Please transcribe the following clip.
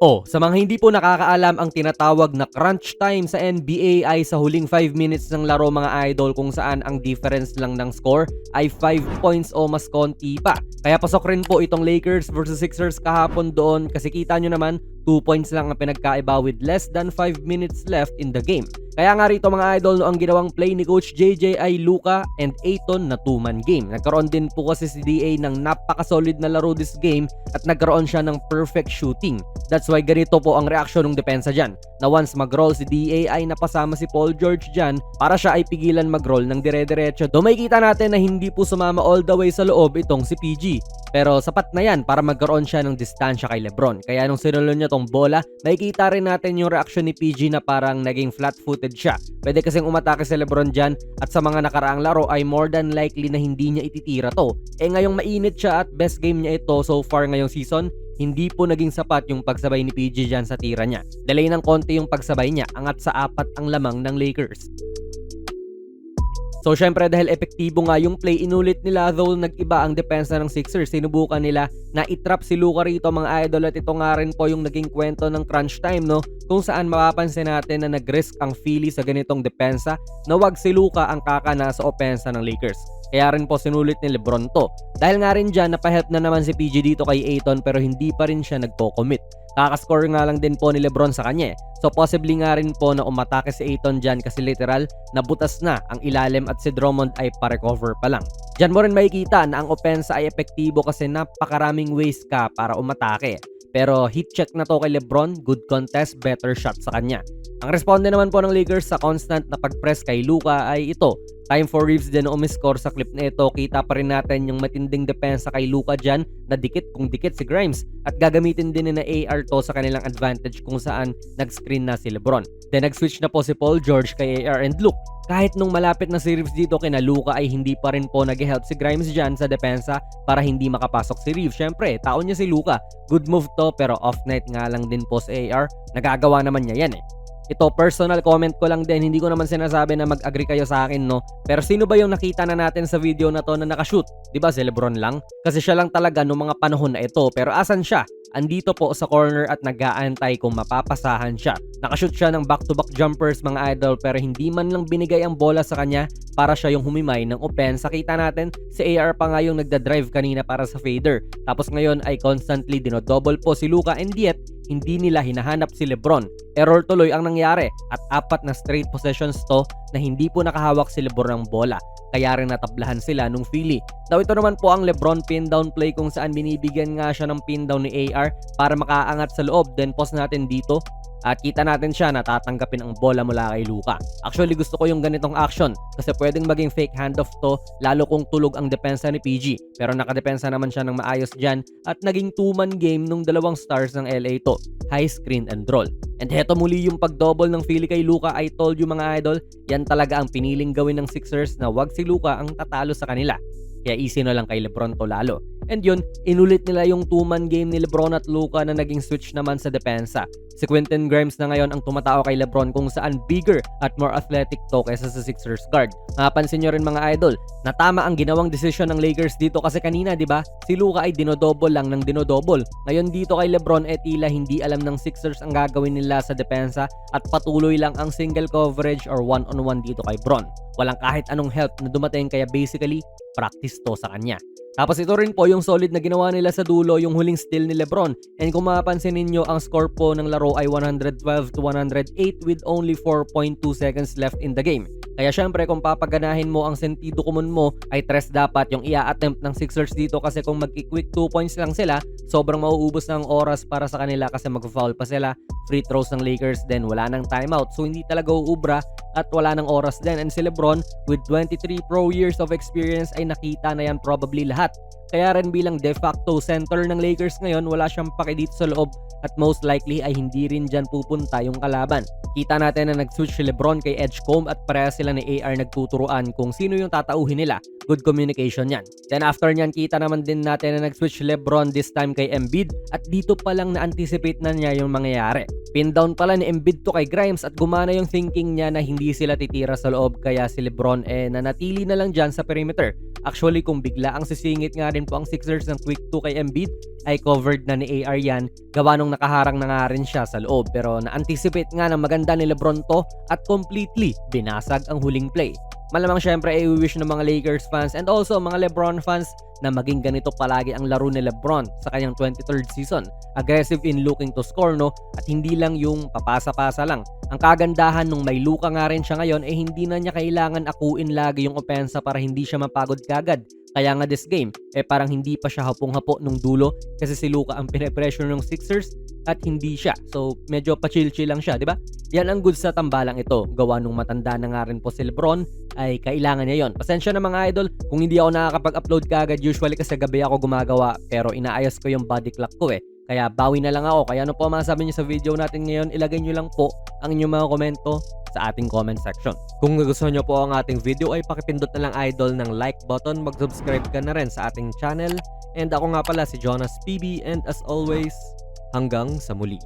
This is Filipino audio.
Oh, sa mga hindi po nakakaalam ang tinatawag na crunch time sa NBA ay sa huling 5 minutes ng laro mga idol kung saan ang difference lang ng score ay 5 points o mas konti pa. Kaya pasok rin po itong Lakers versus Sixers kahapon doon kasi kita nyo naman 2 points lang ang pinagkaiba with less than 5 minutes left in the game. Kaya nga rito mga idol no ang ginawang play ni Coach JJ ay Luka and Aiton na 2-man game. Nagkaroon din po kasi si DA ng napaka-solid na laro this game at nagkaroon siya ng perfect shooting. That's why ganito po ang reaksyon ng depensa dyan. Na once mag-roll si DA ay napasama si Paul George dyan para siya ay pigilan mag-roll ng dire-diretso. Do may kita natin na hindi po sumama all the way sa loob itong si PG. Pero sapat na yan para magkaroon siya ng distansya kay Lebron. Kaya nung sinulon niya tong bola, makikita rin natin yung reaksyon ni PG na parang naging flat-footed siya. Pwede kasing umatake si Lebron dyan at sa mga nakaraang laro ay more than likely na hindi niya ititira to. Eh ngayong mainit siya at best game niya ito so far ngayong season, hindi po naging sapat yung pagsabay ni PG dyan sa tira niya. Delay ng konti yung pagsabay niya, angat sa apat ang lamang ng Lakers. So syempre dahil epektibo nga yung play, inulit nila though nag-iba ang depensa ng Sixers. Sinubukan nila na itrap si Luka rito mga idol at ito nga rin po yung naging kwento ng crunch time no kung saan mapapansin natin na nag-risk ang Philly sa ganitong depensa na wag si Luka ang kakana sa opensa ng Lakers. Kaya rin po sinulit ni Lebron to. Dahil nga rin dyan, napahelp na naman si PG dito kay Aiton pero hindi pa rin siya nagko-commit. Kakascore nga lang din po ni Lebron sa kanya eh. So possibly nga rin po na umatake si Aiton dyan kasi literal nabutas na ang ilalim at si Drummond ay pa-recover pa lang. Dyan mo rin makikita na ang opensa ay epektibo kasi napakaraming ways ka para umatake. Pero hit check na to kay Lebron, good contest, better shot sa kanya. Ang responde naman po ng Lakers sa constant na pag-press kay Luka ay ito. Time for Reeves din na umiscore sa clip na ito. Kita pa rin natin yung matinding depensa kay Luka dyan na dikit kung dikit si Grimes. At gagamitin din na AR to sa kanilang advantage kung saan nag-screen na si Lebron. Then nag-switch na po si Paul George kay AR and look, kahit nung malapit na si Reeves dito kina Luka ay hindi pa rin po nag-help si Grimes dyan sa depensa para hindi makapasok si Reeves. Syempre, tao niya si Luka. Good move to pero off night nga lang din po sa AR. Nagagawa naman niya yan eh. Ito, personal comment ko lang din. Hindi ko naman sinasabi na mag-agree kayo sa akin, no? Pero sino ba yung nakita na natin sa video na to na nakashoot? Ba si Lebron lang? Kasi siya lang talaga nung mga panahon na ito. Pero asan siya? Andito po sa corner at nag-aantay kung mapapasahan siya. Nakashoot siya ng back-to-back jumpers mga idol pero hindi man lang binigay ang bola sa kanya para siya yung humimay ng offense. Kita natin, si AR pa nga yung nagda-drive kanina para sa fader. Tapos ngayon ay constantly dinodouble po si Luka and yet hindi nila hinahanap si Lebron. Error tuloy ang nangyari at apat na straight possessions to na hindi po nakahawak si Lebron ng bola. Kaya rin natablahan sila nung Philly. Daw ito naman po ang Lebron pin down play kung saan binibigyan nga siya ng pin down ni AR para makaangat sa loob. Then post natin dito at kita natin siya na tatanggapin ang bola mula kay Luka. Actually gusto ko yung ganitong action kasi pwedeng maging fake handoff to lalo kung tulog ang depensa ni PG. Pero nakadepensa naman siya ng maayos dyan at naging 2-man game nung dalawang stars ng LA to. High screen and roll. And heto muli yung pag-double ng Philly kay Luka. I told you mga idol, yan talaga ang piniling gawin ng Sixers na wag si Luka ang tatalo sa kanila. Kaya easy na lang kay Lebron to lalo. And yun, inulit nila yung 2-man game ni Lebron at Luka na naging switch naman sa depensa. Si Quentin Grimes na ngayon ang tumatao kay Lebron kung saan bigger at more athletic to kaysa sa Sixers guard. Mapansin nyo rin mga idol, na tama ang ginawang desisyon ng Lakers dito kasi kanina 'di ba? Si Luka ay dinodouble lang ng dinodouble. Ngayon dito kay Lebron et tila hindi alam ng Sixers ang gagawin nila sa depensa at patuloy lang ang single coverage or one-on-one dito kay Bron. Walang kahit anong help na dumating kaya basically practice to sa kanya. Tapos ito rin po yung solid na ginawa nila sa dulo yung huling steal ni Lebron. And kung mapapansin ninyo, ang score po ng laro ay 112 to 108 with only 4.2 seconds left in the game. Kaya syempre kung papaganahin mo ang sentido kumun mo ay tres dapat yung ia-attempt ng Sixers dito kasi kung mag-quick 2 points lang sila, sobrang mauubos ng oras para sa kanila kasi mag-foul pa sila. Free throws ng Lakers then wala nang timeout. So hindi talaga uubra at wala nang oras din. And si Lebron with 23 pro years of experience ay nakita na yan probably lahat. Kaya rin bilang de facto center ng Lakers ngayon, wala siyang paki dito sa loob at most likely ay hindi rin dyan pupunta yung kalaban. Kita natin na nag-switch si Lebron kay Edgecomb at pareha sila ni AR nagtuturuan kung sino yung tatauhin nila. Good communication yan. Then after nyan, kita naman din natin na nag-switch si Lebron this time kay Embiid at dito pa lang na-anticipate na niya yung mangyayari. Pin down pala ni Embiid to kay Grimes at gumana yung thinking niya na hindi sila titira sa loob kaya si Lebron eh nanatili na lang dyan sa perimeter. Actually kung bigla ang sisingit nga rin rin po ang Sixers ng quick 2 kay Embiid ay covered na ni AR yan gawa nung nakaharang na nga rin siya sa loob pero na-anticipate nga ng maganda ni Lebron to at completely binasag ang huling play. Malamang syempre ay wish ng mga Lakers fans and also mga LeBron fans na maging ganito palagi ang laro ni LeBron sa kanyang 23rd season. Aggressive in looking to score no at hindi lang yung papasa-pasa lang. Ang kagandahan nung may luka nga rin siya ngayon ay hindi na niya kailangan akuin lagi yung opensa para hindi siya mapagod kagad. Kaya nga this game, eh parang hindi pa siya hapong-hapo nung dulo kasi si Luka ang pine-pressure ng Sixers at hindi siya. So medyo pa-chill-chill lang siya, di ba? Yan ang good sa tambalang ito. Gawa nung matanda na nga rin po si Lebron ay kailangan niya yon. Pasensya na mga idol kung hindi ako nakakapag-upload kagad usually kasi gabi ako gumagawa pero inaayos ko yung body clock ko eh. Kaya bawi na lang ako. Kaya ano po ang masasabi niyo sa video natin ngayon, ilagay niyo lang po ang inyong mga komento sa ating comment section. Kung nagustuhan niyo po ang ating video ay pakipindot na lang idol ng like button, mag-subscribe ka na rin sa ating channel. And ako nga pala si Jonas PB and as always, hanggang sa muli.